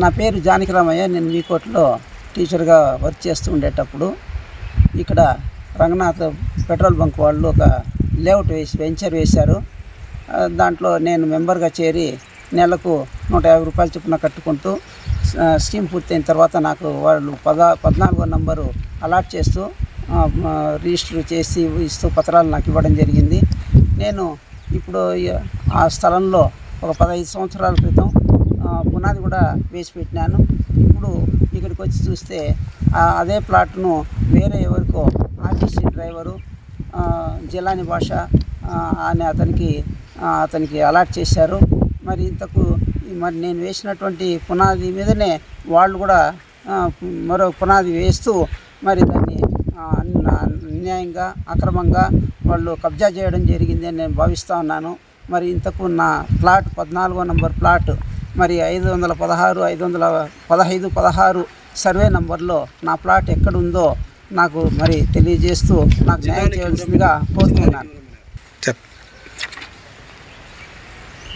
నా పేరు జానకిరామయ్య. నేను వీకోట్లో టీచర్గా వర్క్ చేస్తూ ఉండేటప్పుడు ఇక్కడ రంగనాథ్ పెట్రోల్ బంక్ వాళ్ళు ఒక లేఅవుట్ వేసి వెంచర్ వేశారు. దాంట్లో నేను మెంబర్గా చేరి నెలకు నూట యాభై రూపాయలు చొప్పున కట్టుకుంటూ స్కీమ్ పూర్తయిన తర్వాత నాకు వాళ్ళు పద పద్నాలుగో నంబరు అలాట్ చేస్తూ రిజిస్టర్ చేసి ఇస్తూ పత్రాలు నాకు ఇవ్వడం జరిగింది. నేను ఇప్పుడు ఆ స్థలంలో ఒక పదహైదు సంవత్సరాల క్రితం పునాది కూడా వేసి పెట్టినాను. ఇప్పుడు ఇక్కడికి వచ్చి చూస్తే ఆ, అదే ప్లాట్ను వేరే ఎవరికో ఆర్టీసీ డ్రైవరు జిలాని భాష అనే అతనికి అతనికి అలాట్ చేశారు. మరి ఇంతకు మరి నేను వేసినటువంటి పునాది మీదనే వాళ్ళు కూడా మరో పునాది వేస్తూ మరి దాన్ని అన్యాయంగా అక్రమంగా వాళ్ళు కబ్జా చేయడం జరిగింది అని నేను భావిస్తూ ఉన్నాను. మరి ఇంతకు నా ప్లాట్ పద్నాలుగో నంబర్ ప్లాట్ మరి ఐదు వందల పదహారు ఐదు వందల పదహైదు పదహారు సర్వే నంబర్లో నా ప్లాట్ ఎక్కడ ఉందో నాకు మరి తెలియజేస్తూ నాకు న్యాయం చేయవలసిందిగా కోరుతున్నాను.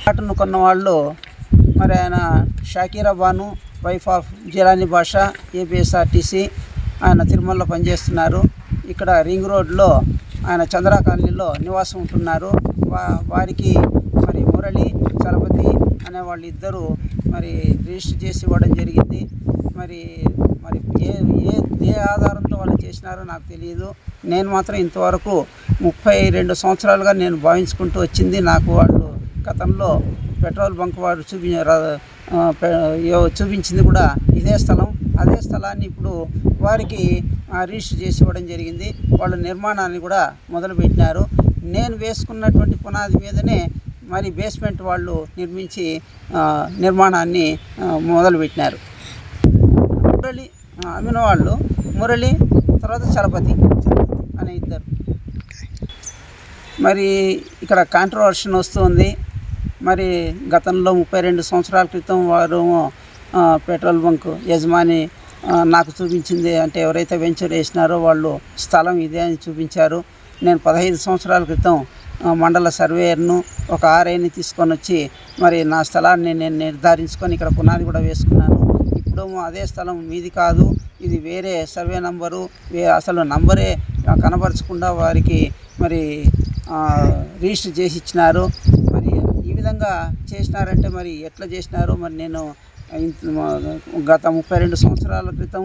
ప్లాట్ను కొన్న వాళ్ళు మరి ఆయన Shakira Banu wife of Jilani Basha APSRTC ఆయన తిరుమలలో పనిచేస్తున్నారు. ఇక్కడ రింగ్ రోడ్లో ఆయన చంద్రా కాలనీలో నివాసం ఉంటున్నారు. వా వారికి మరి మురళి చలపతి అనే వాళ్ళు ఇద్దరు మరి రిజిస్టర్ చేసి ఇవ్వడం జరిగింది. మరి మరి ఏ ఏ ఏ ఆధారంతో వాళ్ళు చేసినారో నాకు తెలియదు నేను మాత్రం ఇంతవరకు ముప్పై రెండు సంవత్సరాలుగా నేను భావించుకుంటూ వచ్చింది. నాకు వాళ్ళు గతంలో పెట్రోల్ బంక్ వారు చూపి చూపించింది కూడా ఇదే స్థలం. అదే స్థలాన్ని ఇప్పుడు వారికి రిజిస్టర్ చేసి ఇవ్వడం జరిగింది. వాళ్ళ నిర్మాణాన్ని కూడా మొదలుపెట్టినారు. నేను వేసుకున్నటువంటి పునాది మీదనే మరి బేస్మెంట్ వాళ్ళు నిర్మించి నిర్మాణాన్ని మొదలుపెట్టినారు. మురళి అమ్మిన వాళ్ళు మురళి తర్వాత చలపతి అనే ఇద్దరు. మరి ఇక్కడ కాంట్రవర్షన్ వస్తుంది. మరి గతంలో ముప్పై రెండు సంవత్సరాల క్రితం వారు పెట్రోల్ బంక్ యజమాని నాకు చూపించింది అంటే ఎవరైతే వెంచర్ వేసినారో వాళ్ళు స్థలం ఇదే అని చూపించారు. నేను పదహైదు సంవత్సరాల క్రితం మండల సర్వేయర్ను ఒక ఆర్ఐని తీసుకొని వచ్చి మరి నా స్థలాన్ని నేను నిర్ధారించుకొని ఇక్కడ పునాది కూడా వేసుకున్నాను. ఇప్పుడు అదే స్థలం మీది కాదు ఇది వేరే సర్వే నంబరు అసలు నంబరే కనపరచకుండా కనబరచకుండా వారికి మరి రిజిస్టర్ చేసి ఇచ్చినారు. విధంగా చేసినారంటే మరి ఎట్లా చేసినారు మరి నేను గత ముప్పై రెండు సంవత్సరాల క్రితం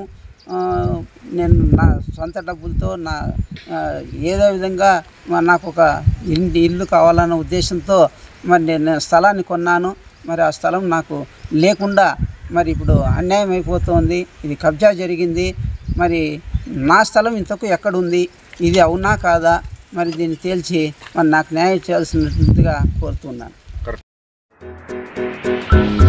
నేను నా సొంత డబ్బులతో నా ఏదో విధంగా నాకు ఒక ఇంటి ఇల్లు కావాలన్న ఉద్దేశంతో మరి నేను స్థలాన్ని కొన్నాను. మరి ఆ స్థలం నాకు లేకుండా మరి ఇప్పుడు అన్యాయం అయిపోతుంది. ఇది కబ్జా జరిగింది. మరి నా స్థలం ఇంతకు ఎక్కడుంది? ఇది అవునా కాదా? మరి దీన్ని తేల్చి మరి నాకు న్యాయం చేయాల్సినట్టుగా కోరుతున్నాను. Thank you.